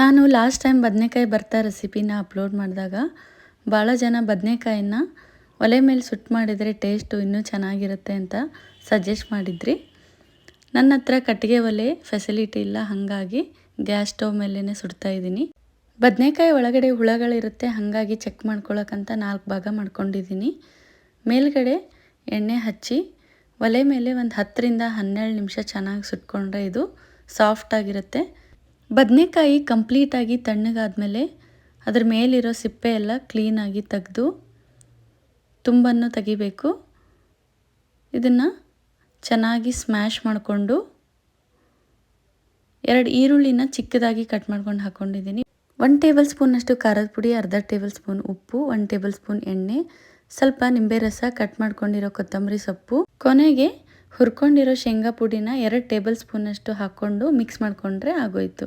ನಾನು last time ಬದನೆಕಾಯಿ ಬರ್ತಾ ರೆಸಿಪಿನ ಅಪ್ಲೋಡ್ ಮಾಡಿದಾಗ ಭಾಳ ಜನ ಬದನೆಕಾಯಿನ ಒಲೆ ಮೇಲೆ ಸುಟ್ಟು ಮಾಡಿದರೆ ಟೇಸ್ಟು ಇನ್ನೂ ಚೆನ್ನಾಗಿರುತ್ತೆ ಅಂತ ಸಜೆಸ್ಟ್ ಮಾಡಿದ್ರಿ. ನನ್ನ ಹತ್ರ ಕಟ್ಟಿಗೆ ಒಲೆ ಫೆಸಿಲಿಟಿ ಇಲ್ಲ, ಹಾಗಾಗಿ ಗ್ಯಾಸ್ ಸ್ಟವ್ ಮೇಲೇ ಸುಡ್ತಾ ಇದ್ದೀನಿ. ಬದನೆಕಾಯಿ ಒಳಗಡೆ ಹುಳಗಳಿರುತ್ತೆ, ಹಾಗಾಗಿ ಚೆಕ್ ಮಾಡ್ಕೊಳಕ್ಕಂತ ನಾಲ್ಕು ಭಾಗ ಮಾಡ್ಕೊಂಡಿದ್ದೀನಿ. ಮೇಲ್ಗಡೆ ಎಣ್ಣೆ ಹಚ್ಚಿ, ಒಲೆ ಮೇಲೆ ಒಂದು ಹತ್ತರಿಂದ ಹನ್ನೆರಡು ನಿಮಿಷ ಚೆನ್ನಾಗಿ ಸುಟ್ಕೊಂಡ್ರೆ ಇದು ಸಾಫ್ಟಾಗಿರುತ್ತೆ ಬದನೆಕಾಯಿ ಕಂಪ್ಲೀಟಾಗಿ ತಣ್ಣಗಾದಮೇಲೆ ಅದ್ರ ಮೇಲಿರೋ ಸಿಪ್ಪೆ ಎಲ್ಲ ಕ್ಲೀನಾಗಿ ತೆಗೆದು ತುಂಬನ್ನು ತೆಗಿಬೇಕು. ಇದನ್ನು ಚೆನ್ನಾಗಿ ಸ್ಮ್ಯಾಶ್ ಮಾಡಿಕೊಂಡು ಎರಡು ಈರುಳ್ಳಿನ ಚಿಕ್ಕದಾಗಿ ಕಟ್ ಮಾಡ್ಕೊಂಡು ಹಾಕ್ಕೊಂಡಿದ್ದೀನಿ ಒನ್ ಟೇಬಲ್ ಸ್ಪೂನಷ್ಟು ಖಾರದ ಪುಡಿ, ಅರ್ಧ ಟೇಬಲ್ ಸ್ಪೂನ್ ಉಪ್ಪು ಒನ್ ಟೇಬಲ್ ಸ್ಪೂನ್ ಎಣ್ಣೆ, ಸ್ವಲ್ಪ ನಿಂಬೆ ರಸ ಕಟ್ ಮಾಡ್ಕೊಂಡಿರೋ ಕೊತ್ತಂಬರಿ ಸೊಪ್ಪು. ಕೊನೆಗೆ ಹುರ್ಕೊಂಡಿರೋ ಶೇಂಗಾ ಪುಡಿನ ಎರಡು ಟೇಬಲ್ ಸ್ಪೂನಷ್ಟು ಹಾಕ್ಕೊಂಡು ಮಿಕ್ಸ್ ಮಾಡಿಕೊಂಡ್ರೆ ಆಗೋಯ್ತು.